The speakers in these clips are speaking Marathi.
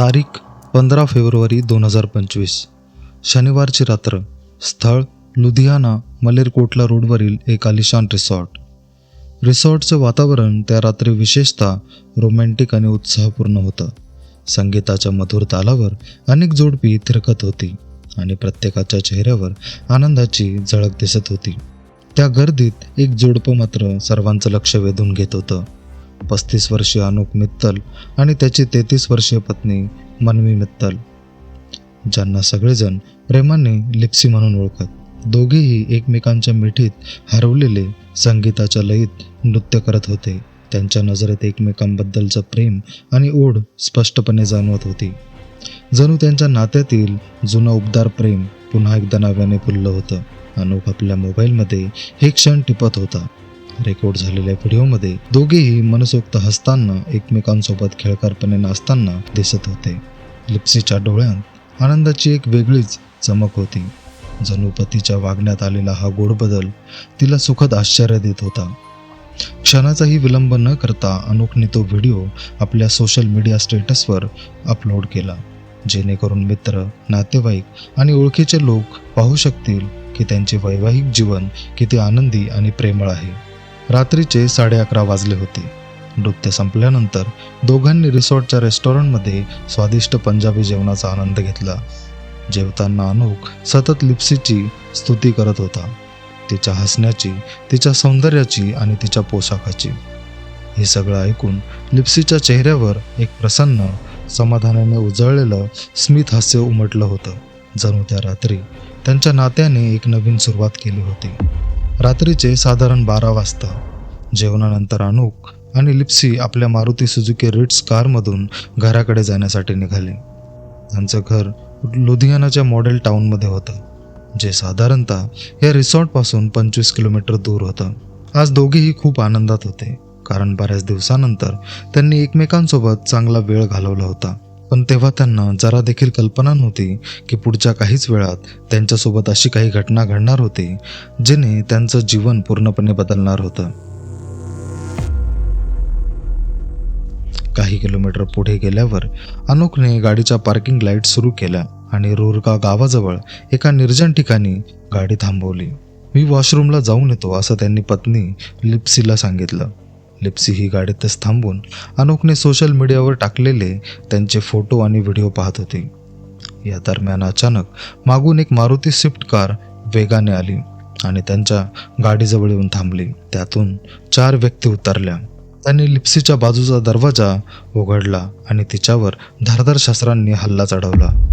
तारीख पंधरा फेब्रुवारी दोन हजार पंचवीस. शनिवारची रात्र. स्थळ लुधियाना मलेरकोटला रोडवरील एक आलिशान रिसॉर्ट. रिसॉर्टचं वातावरण त्या रात्री विशेषतः रोमॅन्टिक आणि उत्साहपूर्ण होतं. संगीताच्या मधुर तालावर अनेक जोडपी थिरकत होती आणि प्रत्येकाच्या चेहऱ्यावर आनंदाची झळक दिसत होती. त्या गर्दीत एक जोडपं मात्र सर्वांचं लक्ष वेधून घेत होतं. पस्तीस वर्षीय अनुप मित्तल आणि त्याची तेहतीस वर्षीय पत्नी मनवी मित्तल. ज्यांना सगळेजण प्रेमाने लिप्सी म्हणून ओळखत दोघेही एकमेकांच्या मिठीत हरवलेले संगीताच्या लयीत नृत्य करत होते. त्यांच्या नजरेत एकमेकांबद्दलचं प्रेम आणि ओढ स्पष्टपणे जाणवत होती. जणू त्यांच्या नात्यातील जुनं उबदार प्रेम पुन्हा एकदा नव्याने फुललं होतं. अनुप आपल्या मोबाईलमध्ये हे क्षण टिपत होता. रेकॉर्ड झालेल्या व्हिडिओमध्ये दोघेही मनसोक्त हसताना एकमेकांसोबत खेळकारपणे नाचताना दिसत होते. लिप्सीच्या डोळ्यात आनंदाची एक वेगळीच चमक होती. जणू पतीच्या वागण्यात आलेला हा गोड बदल तिला सुखद आश्चर्य देत होता. क्षणाचाही विलंब न करता अनुपने तो व्हिडिओ आपल्या सोशल मीडिया स्टेटसवर अपलोड केला जेणेकरून मित्र नातेवाईक आणि ओळखीचे लोक पाहू शकतील की त्यांचे वैवाहिक जीवन किती आनंदी आणि प्रेमळ आहे. रात्रीचे साडे अकरा वाजले होते. नृत्य संपल्यानंतर दोघांनी रिसॉर्टच्या रेस्टॉरंटमध्ये स्वादिष्ट पंजाबी जेवणाचा आनंद घेतला. जेवताना अनुक सतत लिप्सीची स्तुती करत होता. तिच्या हसण्याची तिच्या सौंदर्याची आणि तिच्या पोशाखाची. हे सगळं ऐकून लिप्सीच्या चेहऱ्यावर एक प्रसन्न समाधानाने उजळलेलं स्मित हास्य उमटलं होतं. जणू त्या रात्री त्यांच्या नात्याने एक नवीन सुरुवात केली होती. रात्रीचे साधारण बारा वाजता जेवणानंतर अनुक आणि लिप्सी आपल्या मारुती सुझुकी रिट्स कारमधून घराकडे जाण्यासाठी निघाले. त्यांचं घर लुधियानाच्या मॉडेल टाऊनमध्ये होतं जे साधारणतः या रिसॉर्टपासून पंचवीस किलोमीटर दूर होतं. आज दोघेही खूप आनंदात होते कारण बऱ्याच दिवसानंतर त्यांनी एकमेकांसोबत चांगला वेळ घालवला होता. पण तेव्हा त्यांना जरा देखील कल्पना नव्हती की पुढच्या काहीच वेळात त्यांच्यासोबत अशी काही घटना घडणार होती जिने त्यांचं जीवन पूर्णपणे बदलणार होतं. काही किलोमीटर पुढे गेल्यावर अनुकने गाडीच्या पार्किंग लाइट सुरू केल्या आणि रूरका गावाजवळ एका निर्जन ठिकाणी गाडी थांबवली. मी वॉशरूमला जाऊन येतो असं त्यांनी पत्नी लिप्सीला सांगितलं. लिप्सी ही गाडीतच थांबून अनोकने सोशल मीडियावर टाकलेले त्यांचे फोटो आणि व्हिडिओ पाहत होती. या दरम्यान अचानक मागून एक मारुती स्विफ्ट कार वेगाने आली आणि त्यांच्या गाडीजवळ येऊन थांबली. त्यातून चार व्यक्ती उतरल्या. त्यांनी लिप्सीच्या बाजूचा दरवाजा उघडला आणि तिच्यावर धारदार शस्त्रांनी हल्ला चढवला.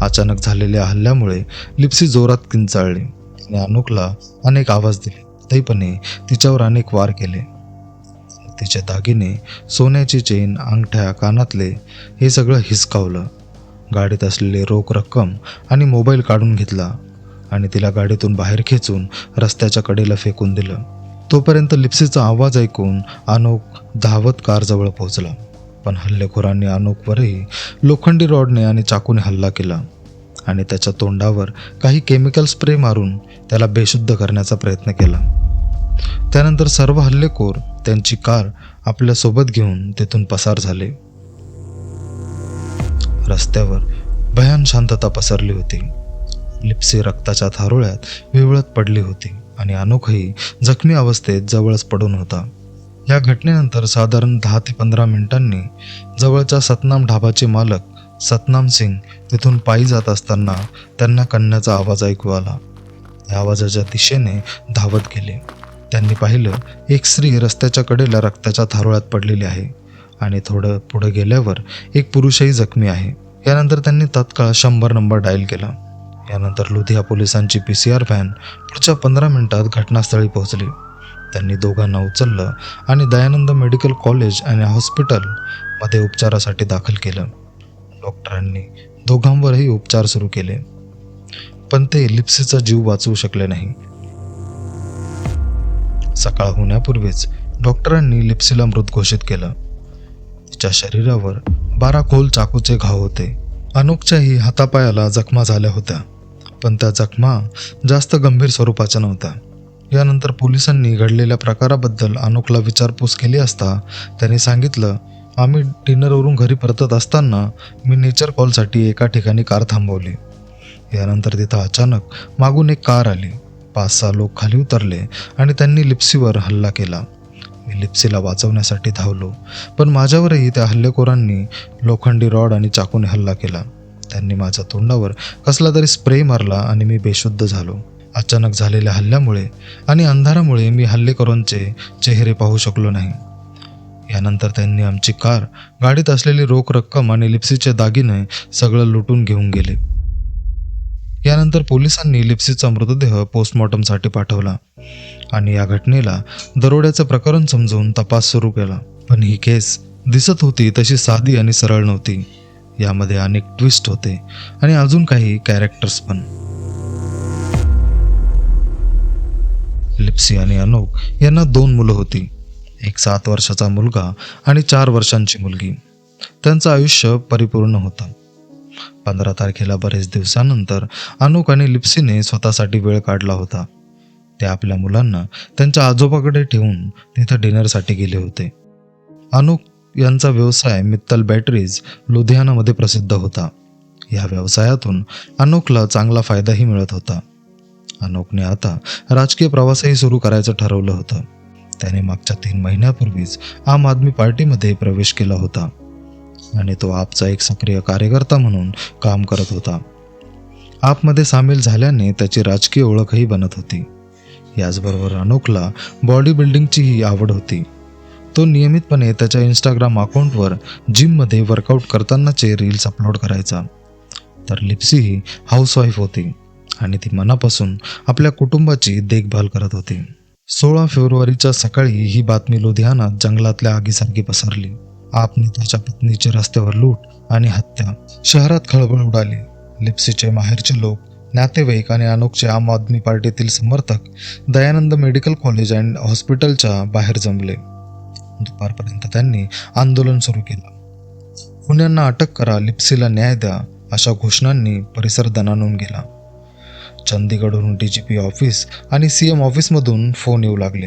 अचानक झालेल्या हल्ल्यामुळे लिप्सी जोरात किंचाळली. आणि अनुकला अनेक आवाज दिले. तरीपणे तिच्यावर अनेक वार केले. तिचे दागिने सोन्याची चेन अंगठ्या कानातले हे सगळं हिसकावलं. गाडीत असलेली रोख रक्कम आणि मोबाईल काढून घेतला आणि तिला गाडीतून बाहेर खेचून रस्त्याच्या कडेला फेकून दिलं. तोपर्यंत लिप्सीचा आवाज ऐकून अनोक धावत कारजवळ पोहोचला. पण हल्लेखोरांनी अनोकवरही लोखंडी रॉडने आणि चाकूने हल्ला केला. आणि त्याच्या तोंडावर काही केमिकल स्प्रे मारून त्याला बेशुद्ध करण्याचा प्रयत्न केला. त्यानंतर सर्व हल्लेखोर त्यांची कार आपल्यासोबत घेऊन तेथून पसार झाले. रस्त्यावर भयान शांतता पसरली होती. लिप्सी रक्ताच्या थारोळ्यात विवळत पडली होती आणि अनोखही जखमी अवस्थेत जवळच पडून होता. या घटनेनंतर साधारण दहा ते पंधरा मिनिटांनी जवळच्या सतनाम ढाबाचे मालक सतनाम सिंग तिथून पायी जात असताना त्यांना कन्याचा आवाज ऐकू आला. या आवाजाच्या दिशेने धावत गेले. त्यांनी पाहिलं एक स्त्री रस्त्याच्या कडेला रक्ताच्या थारोळ्यात पडलेली आहे आणि थोडं पुढे गेल्यावर एक पुरुषही जखमी आहे. यानंतर त्यांनी तत्काळ शंभर नंबर डायल केला. यानंतर लुधिया पोलिसांची पी सी आर व्हॅन पुढच्या पंधरा मिनिटात घटनास्थळी पोहोचली. त्यांनी दोघांना उचललं आणि दयानंद मेडिकल कॉलेज आणि हॉस्पिटलमध्ये उपचारासाठी दाखल केलं. डॉक्टरांनी दोघांवरही उपचार सुरू केले. पण ते लिप्सीचा जीव वाचवू शकले नाही. सकाळ होण्यापूर्वीच डॉक्टरांनी लिप्सीला मृत घोषित केलं. तिच्या शरीरावर बारा खोल चाकूचे घाव होते. अनुकच्याही हातापायाला जखमा झाल्या होत्या. पण त्या जखमा जास्त गंभीर स्वरूपाच्या नव्हत्या. यानंतर पोलिसांनी घडलेल्या प्रकाराबद्दल अनुकला विचारपूस केली असता त्याने सांगितलं आम्ही डिनरवरून घरी परतत असताना मी नेचर कॉलसाठी एका ठिकाणी कार थांबवली. यानंतर तिथं अचानक मागून एक कार आली. पाच सहा लोक खाली उतरले आणि त्यांनी लिप्सीवर हल्ला केला. मी लिप्सीला वाचवण्यासाठी धावलो पण माझ्यावरही त्या हल्लेखोरांनी लोखंडी रॉड आणि चाकूने हल्ला केला. त्यांनी माझ्या तोंडावर कसला तरी स्प्रे मारला आणि मी बेशुद्ध झालो. अचानक झालेल्या हल्ल्यामुळे आणि अंधारामुळे मी हल्लेखोरांचे चेहरे पाहू शकलो नाही. यानंतर त्यांनी आमची कार गाडीत असलेली रोख रक्कम आणि लिप्सीचे दागिने सगळं लुटून घेऊन गेले. यानंतर पोलिसांनी लिप्सीचा मृतदेह पोस्टमॉर्टमसाठी पाठवला आणि या घटनेला दरोड्याचं प्रकरण समजून तपास सुरू केला. पण ही केस दिसत होती तशी साधी आणि सरळ नव्हती. यामध्ये अनेक ट्विस्ट होते आणि अजून काही कॅरेक्टर्स पण. लिप्सी आणि अनोक यांना दोन मुलं होती. एक सात वर्षाचा मुलगा आणि चार वर्षांची मुलगी. त्यांचं आयुष्य परिपूर्ण होतं. पंधरा तारखेला बरेच दिवसानंतर अनोक आणि लिप्सीने स्वतःसाठी वेळ काढला होता. ते आपल्या मुलांना त्यांच्या आजोबाकडे ठेवून तिथं डिनरसाठी गेले होते. अनोक यांचा व्यवसाय मित्तल बॅटरीज लुधियानामध्ये प्रसिद्ध होता. या व्यवसायातून अनोकला चांगला फायदाही मिळत होता. अनोकने आता राजकीय प्रवासही सुरू करायचं ठरवलं होतं. त्याने मागच्या तीन महिन्यापूर्वीच आम आदमी पार्टीमध्ये प्रवेश केला होता. आणि तो आपचा एक सक्रिय कार्यकर्ता म्हणून काम करत होता. आपमध्ये सामील झाल्याने त्याची राजकीय ओळखही बनत होती. याचबरोबर अनोकला बॉडी बिल्डिंगचीही आवड होती. तो नियमितपणे त्याच्या इंस्टाग्राम अकाउंटवर जिममध्ये वर्कआउट करतानाचे रील्स अपलोड करायचा. तर लिप्सी ही हाऊसवाईफ होती आणि ती मनापासून आपल्या कुटुंबाची देखभाल करत होती. सोळा फेब्रुवारीच्या सकाळी ही बातमी लुधियाना जंगलातल्या आगीसारखी पसरली. आपने त्याच्या पत्नीची रस्त्यावर लूट आणि हत्या. शहरात खळबळ उडाली. लिप्सीचे माहेरचे लोक नातेवाईक आणि अनोकचे आम आदमी पार्टीतील समर्थक दयानंद मेडिकल कॉलेज अँड हॉस्पिटलच्या बाहेर जमले. दुपारपर्यंत त्यांनी आंदोलन सुरू केलं. गुन्ह्यांना अटक करा लिप्सीला न्याय द्या अशा घोषणांनी परिसर दणानून गेला. चंदीगडवरून डी जी पी ऑफिस आणि सी एम ऑफिसमधून फोन येऊ लागले.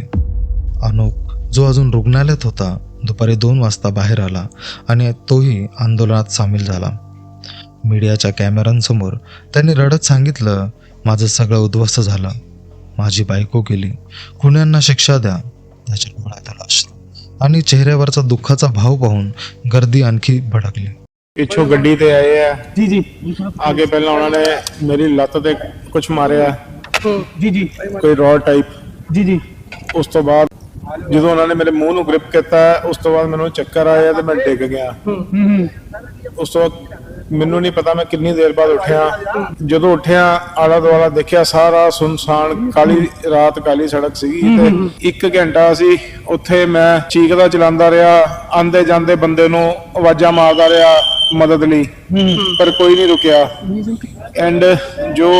अनुप जो अजून रुग्णालयात होता दुपारी दोन वाजता बाहेर आला आणि तोही आंदोलनात सामील झाला. मीडियाच्या कॅमेऱ्यांसमोर त्यांनी रडत सांगितलं माझं सगळं उद्ध्वस्त झालं. माझी बायको गेली. गुन्ह्यांना शिक्षा द्या. त्याच्या डोळ्यात आला आणि चेहऱ्यावरचा दुःखाचा भाव पाहून गर्दी आणखी भडकली. ਪਿੱਛੋਂ ਗੱਡੀ ਤੇ ਆਏ ਆ। ਜੀ ਜੀ। ਆਗੇ ਪਹਿਲਾਂ ਉਹਨਾਂ ਨੇ ਮੇਰੀ ਲੱਤ ਤੇ ਕੁਝ ਮਾਰਿਆ। ਜੀ ਜੀ। ਕੋਈ ਰੋਡ ਟਾਈਪ ਜੀ ਜੀ। ਉਸ ਤੋਂ ਬਾਅਦ ਜਦੋਂ ਉਹਨਾਂ ਨੇ ਮੇਰੇ ਮੂੰਹ ਨੂੰ ਗ੍ਰਿਪ ਕੀਤਾ ਉਸ ਤੋਂ ਬਾਅਦ ਮੈਨੂੰ ਚੱਕਰ ਆਇਆ ਤੇ ਮੈਂ ਡਿੱਗ ਗਿਆ। ਹੂੰ ਹੂੰ ਉਸ ਤੋਂ ਮੈਨੂੰ ਨਹੀਂ ਪਤਾ ਮੈਂ ਕਿੰਨੀ ਦੇਰ ਬਾਅਦ ਉੱਠਿਆ। ਜਦੋਂ ਉੱਠਿਆ ਆਲਾ ਦੁਆਲਾ ਦੇਖਿਆ ਸਾਰਾ ਸੁਨਸਾਨ ਕਾਲੀ ਰਾਤ ਕਾਲੀ ਸੜਕ ਸੀਗੀ ਤੇ ਇੱਕ ਘੰਟਾ ਸੀ ਉੱਥੇ ਮੈਂ ਚੀਕਦਾ ਚਲਾਉਂਦਾ ਰਿਹਾ ਆਂਦੇ ਜਾਂਦੇ ਬੰਦੇ ਨੂੰ ਆਵਾਜ਼ਾਂ ਮਾਰਦਾ ਰਿਹਾ। ਮਦਦ ਲਈ ਪਰ ਕੋਈ ਨਹੀਂ ਰੁਕਿਆ ਐਂਡ ਜੋ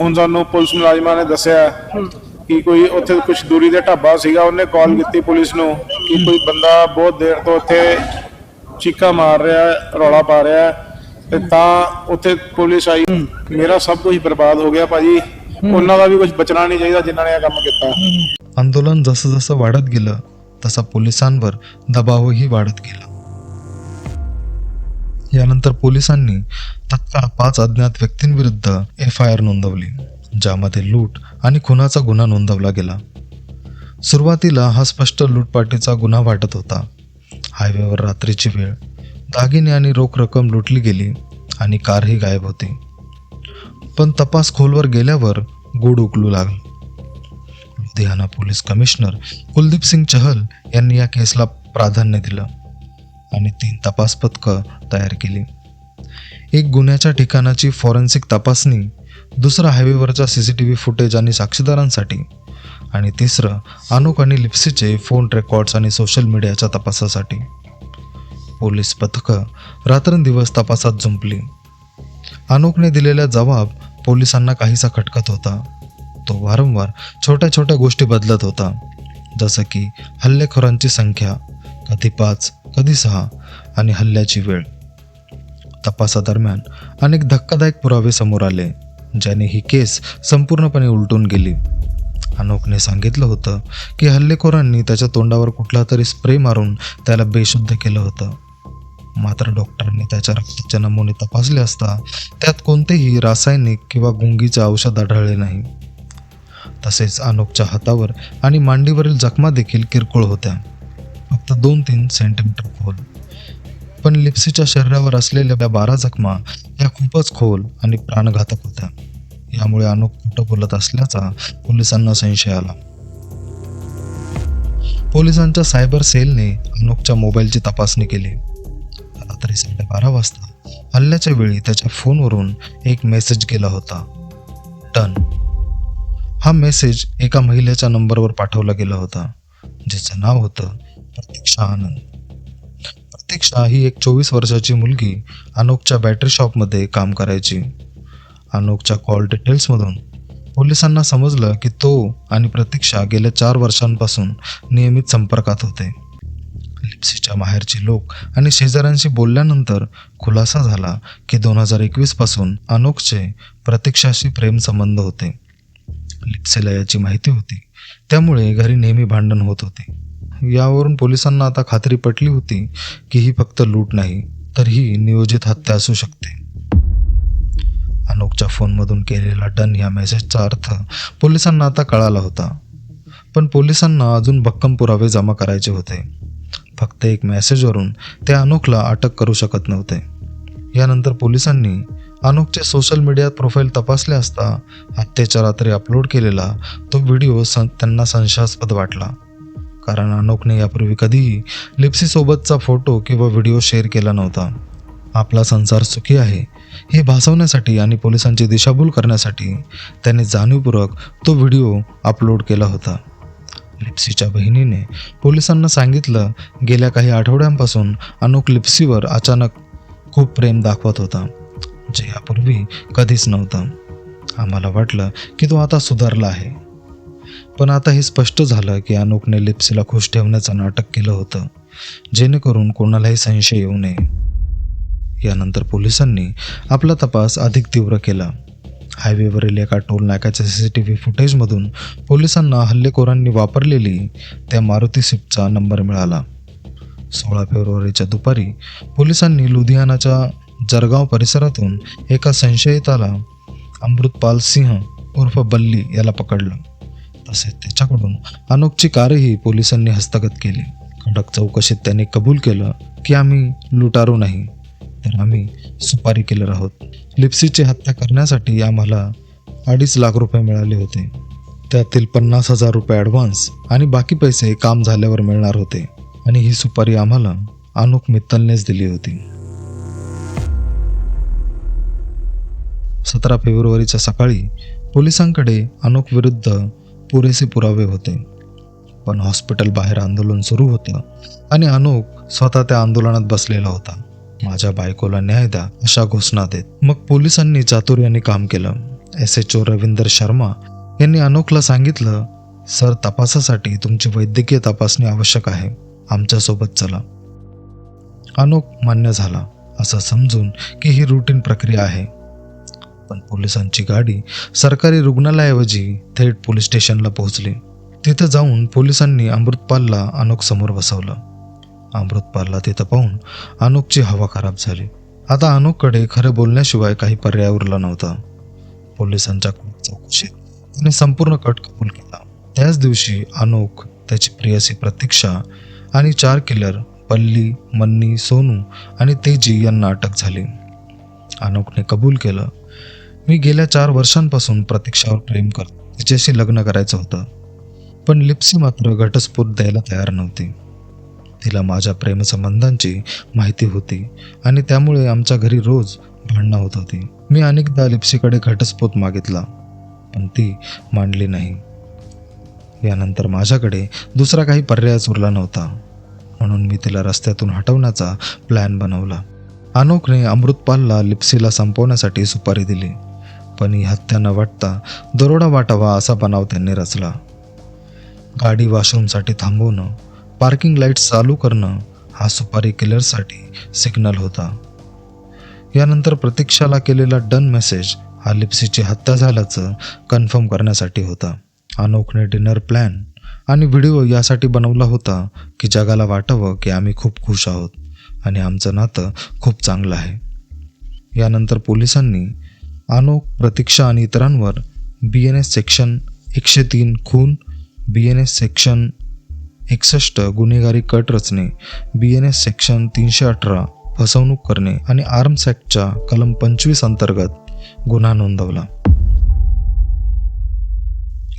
ਹੁਣ ਸਾਨੂੰ ਪੁਲਿਸ ਮੁਲਾਜ਼ਮਾਂ ਨੇ ਦੱਸਿਆ ਕਿ ਕੋਈ ਉੱਥੇ ਕੁਝ ਦੂਰੀ ਦੇ ਢਾਬਾ ਸੀਗਾ ਉਹਨੇ ਕਾਲ ਕੀਤੀ ਪੁਲਿਸ ਨੂੰ ਕਿ ਕੋਈ ਬੰਦਾ ਬਹੁਤ ਦੇਰ ਤੋਂ ਉੱਥੇ ਚੀਕਾ ਮਾਰ ਰਿਹਾ ਹੈ, ਰੌਲਾ ਪਾ ਰਿਹਾ ਹੈ ਤੇ ਤਾਂ ਉੱਥੇ ਪੁਲਿਸ ਆਈ ਮੇਰਾ ਸਭ ਕੁਝ ਬਰਬਾਦ ਹੋ ਗਿਆ ਭਾਜੀ ਉਹਨਾਂ ਦਾ ਵੀ ਕੁਝ ਬਚਣਾ ਨਹੀਂ ਚਾਹੀਦਾ ਜਿਨ੍ਹਾਂ ਨੇ ਇਹ ਕੰਮ ਕੀਤਾ आंदोलन जसं जसं वाढत गेलं तसा पोलिसांवर दबावही वाढत गेला यानंतर पोलिसांनी तत्काळ पाच अज्ञात व्यक्तींविरुद्ध एफ आय आर नोंदवली ज्यामध्ये लूट आणि खुनाचा गुन्हा नोंदवला गेला. सुरुवातीला हा स्पष्ट लूटपाटीचा गुन्हा वाटत होता. हायवेवर रात्रीची वेळ दागिने आणि रोख रक्कम लुटली गेली आणि कारही गायब होती. पण तपास खोलवर गेल्यावर गोड उकलू लागलं. लुधियाना पोलीस कमिशनर कुलदीप सिंग चहल यांनी या केसला प्राधान्य दिलं. आणि तीन तपास पथकं तयार केली. एक गुन्ह्याच्या ठिकाणाची फॉरेन्सिक तपासणी दुसरं हायवेवरच्या C C T V footage आणि साक्षीदारांसाठी आणि तिसरं अनुक आणि लिप्सीचे फोन रेकॉर्ड्स आणि सोशल मीडियाच्या तपासासाठी. पोलीस पथकं रात्रंदिवस तपासात जुंपली अनुकने दिलेला जबाब पोलिसांना काहीसा खटकत होता. तो वारंवार छोट्या छोट्या गोष्टी बदलत होता. जसं की हल्लेखोरांची संख्या कधी पाच कधी सहा आणि हल्ल्याची वेळ. तपासादरम्यान अनेक धक्कादायक पुरावे समोर आले ज्याने ही केस संपूर्णपणे उलटून गेली. अनोकने सांगितलं होतं की हल्लेखोरांनी त्याच्या तोंडावर कुठला तरी स्प्रे मारून त्याला बेशुद्ध केलं होतं. मात्र डॉक्टरांनी त्याच्या रक्ताचे नमुने तपासले असता त्यात कोणतेही रासायनिक किंवा गुंगीचे औषध आढळले नाही. तसेच अनोकच्या हातावर आणि मांडीवरील जखमा देखील किरकोळ होत्या. फक्त दोन तीन सेंटीमीटर खोल. पण लिप्सीच्या शरीरावर असलेल्या बारा जखमा या खूपच खोल आणि प्राणघातक होत्या. यामुळे अनुप खोटं बोलत असल्याचा पोलिसांना संशय आला. पोलिसांच्या सायबर सेलने अनोकच्या मोबाईलची तपासणी केली. रात्री साडेबारा वाजता हल्ल्याच्या वेळी त्याच्या फोनवरून एक मेसेज गेला होता. टन हा मेसेज एका महिलेच्या नंबरवर पाठवला गेला होता जिचं नाव होतं प्रतीक्षा आनंद प्रतीक्षा ही एक चोवीस वर्षाची मुलगी अनोकच्या बॅटरी शॉपमध्ये काम करायची. अनोकच्या कॉल डिटेल्समधून पोलिसांना समजलं की तो आणि प्रतीक्षा गेल्या चार वर्षांपासून नियमित संपर्कात होते. लिप्सीच्या माहेरचे लोक आणि शेजाऱ्यांशी बोलल्यानंतर खुलासा झाला की दोन हजार एकवीसपासून अनोकचे प्रतीक्षाशी प्रेम संबंध होते. लिप्सीला याची माहिती होती. त्यामुळे घरी नेहमी भांडण होत होते. यावरून पोलिसांना आता खात्री पटली होती की ही फक्त लूट नाही तर ही नियोजित हत्या असू शकते. अनोकच्या फोनमधून केलेला डन या मेसेजचा अर्थ पोलिसांना आता कळाला होता. पण पोलिसांना अजून भक्कम पुरावे जमा करायचे होते. फक्त एक मेसेजवरून ते अनोखला अटक करू शकत नव्हते. यानंतर पोलिसांनी अनोकचे सोशल मीडिया प्रोफाईल तपासले असता हत्येच्या रात्री अपलोड केलेला तो व्हिडिओ सं त्यांना संशयास्पद वाटला. कारण अनोकने यापूर्वी कधीही लिप्सीसोबतचा फोटो किंवा व्हिडिओ शेअर केला नव्हता. आपला संसार सुखी आहे हे भासवण्यासाठी आणि पोलिसांची दिशाभूल करण्यासाठी त्याने जाणीवपूर्वक तो व्हिडिओ अपलोड केला होता. लिप्सीच्या बहिणीने पोलिसांना सांगितलं गेल्या काही आठवड्यांपासून अनोक लिप्सीवर अचानक खूप प्रेम दाखवत होता जे यापूर्वी कधीच नव्हतं. आम्हाला वाटलं की तो आता सुधारला आहे. पण आता हे स्पष्ट झालं की अनोकने लिप्सीला खुश ठेवण्याचं नाटक केलं होतं जेणेकरून कोणालाही संशय येऊ नये. यानंतर पोलिसांनी आपला तपास अधिक तीव्र केला. हायवेवरील एका टोल नाक्याच्या सी सी टी व्ही फुटेजमधून पोलिसांना हल्लेखोरांनी वापरलेली त्या मारुती सिपचा नंबर मिळाला. सोळा फेब्रुवारीच्या दुपारी पोलिसांनी लुधियानाच्या जरगाव परिसरातून एका संशयिताला अमृतपाल सिंह उर्फ बल्ली याला पकडलं. असे त्याच्याकडून अनोकची कारही पोलिसांनी हस्तगत केली. खडक चौकशीत त्याने कबूल केलं की आम्ही लुटारू नाही तर आम्ही सुपारी किलर आहोत. लिप्सीची हत्या करण्यासाठी आम्हाला अडीच लाख रुपये मिळाले होते. त्यातील पन्नास हजार रुपये ॲडव्हान्स आणि बाकी पैसे काम झाल्यावर मिळणार होते. आणि ही सुपारी आम्हाला अनुक मित्तलनेच दिली होती. सतरा फेब्रुवारीच्या सकाळी पोलिसांकडे अनुक विरुद्ध पुरेसे पुरावे होते. पण हॉस्पिटल बाहेर आंदोलन सुरू होतं आणि अनोक स्वतः त्या आंदोलनात बसलेला होता. माझ्या बायकोला न्याय द्या अशा घोषणा देत मग पोलिसांनी चातुर्याने काम केलं. S H O Ravinder Sharma यांनी अनोकला सांगितलं सर तपासासाठी तुमची वैद्यकीय तपासणी आवश्यक आहे. आमच्यासोबत चला. अनोक मान्य झाला असं समजून की ही रुटीन प्रक्रिया आहे. पण पोलिसांची गाडी सरकारी रुग्णालयाऐवजी थेट पोलीस स्टेशनला पोहोचली. तिथं जाऊन पोलिसांनी अमृतपालला अनोख समोर बसवलं. अमृतपालला तिथं पाहून अनोखची हवा खराब झाली. आता अनोखकडे खरं बोलण्याशिवाय काही पर्याय उरला नव्हता. पोलिसांच्या चौकशीत त्याने संपूर्ण कट कबूल केला. त्याच दिवशी अनोख त्याची प्रियसी प्रतीक्षा आणि चार किलर पल्ली मन्नी सोनू आणि तेजी यांना अटक झाली. अनोखने कबूल केलं मी गेल्या चार वर्षांपासून प्रतीक्षावर प्रेम करतो. तिच्याशी लग्न करायचं होतं. पण लिप्सी मात्र घटस्फोट द्यायला तयार नव्हती. तिला माझ्या प्रेमसंबंधांची माहिती होती आणि त्यामुळे आमच्या घरी रोज भांडणं होत होती. मी अनेकदा लिप्सीकडे घटस्फोट मागितला पण ती मांडली नाही. यानंतर माझ्याकडे दुसरा काही पर्यायच उरला नव्हता. म्हणून मी तिला रस्त्यातून हटवण्याचा प्लॅन बनवला. अनोकने अमृतपालला लिप्सीला संपवण्यासाठी सुपारी दिली. पण ही हत्या न वाटता दरोडा वाटावा असा बनाव त्यांनी रचला. गाडी वॉशरूमसाठी थांबवणं पार्किंग लाईट्स चालू करणं हा सुपारी किलरसाठी सिग्नल होता. यानंतर प्रतीक्षाला केलेला डन मेसेज हा लिप्सीची हत्या झाल्याचं कन्फर्म करण्यासाठी होता. अनोखने डिनर प्लॅन आणि व्हिडिओ यासाठी बनवला होता की जगाला वाटावं की आम्ही खूप खुश आहोत आणि आमचं नातं खूप चांगलं आहे. यानंतर पोलिसांनी आनोक प्रतीक्षा आणि इतरांवर बी एन एस सेक्शन एकशे तीन खून बी एन एस सेक्शन एकसष्ट गुन्हेगारी कट रचणे बी एन एस सेक्शन तीनशे अठरा फसवणूक करणे आणि आर्म्स ॲक्टच्या कलम पंचवीस अंतर्गत गुन्हा नोंदवला.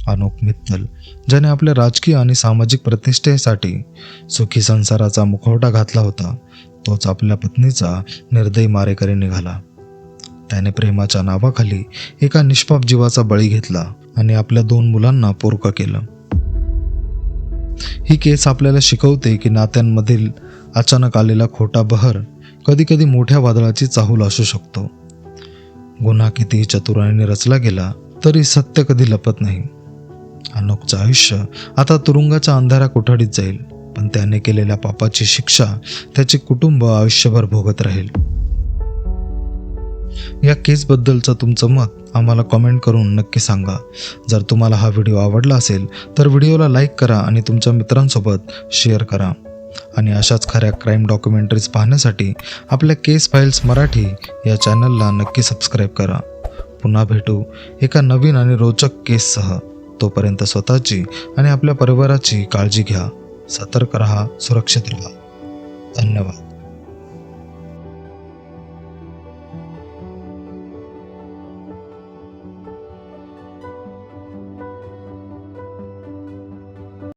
अनोक मित्तल ज्याने आपल्या राजकीय आणि सामाजिक प्रतिष्ठेसाठी सुखी संसाराचा मुखवटा घातला होता तोच आपल्या पत्नीचा निर्दयी मारेकरी निघाला. त्याने प्रेमाच्या नावाखाली एका निष्पाप जीवाचा बळी घेतला आणि आपल्या दोन मुलांना पोरकं केलं. ही केस आपल्याला शिकवते की नात्यांमधील अचानक आलेला खोटा बहर कधी कधी मोठ्या वादळाची चाहूल असू शकतो. गुन्हा कितीही चतुराईने रचला गेला तरी सत्य कधी लपत नाही. अनोकचं आयुष्य आता तुरुंगाच्या अंधारा कोठडीत जाईल पण त्याने केलेल्या पापाची शिक्षा त्याचे कुटुंब आयुष्यभर भोगत राहील. या केसबद्दलचं तुमचं मत आम्हाला कॉमेंट करून नक्की सांगा. जर तुम्हाला हा व्हिडिओ आवडला असेल तर व्हिडिओला लाईक करा आणि तुमच्या मित्रांसोबत शेअर करा. आणि अशाच खऱ्या क्राईम डॉक्युमेंटरीज पाहण्यासाठी आपल्या केस फाईल्स मराठी या चॅनलला नक्की सबस्क्राईब करा. पुन्हा भेटू एका नवीन आणि रोचक केससह तोपर्यंत स्वतःची आणि आपल्या परिवाराची काळजी घ्या. सतर्क रहा सुरक्षित राहा. धन्यवाद.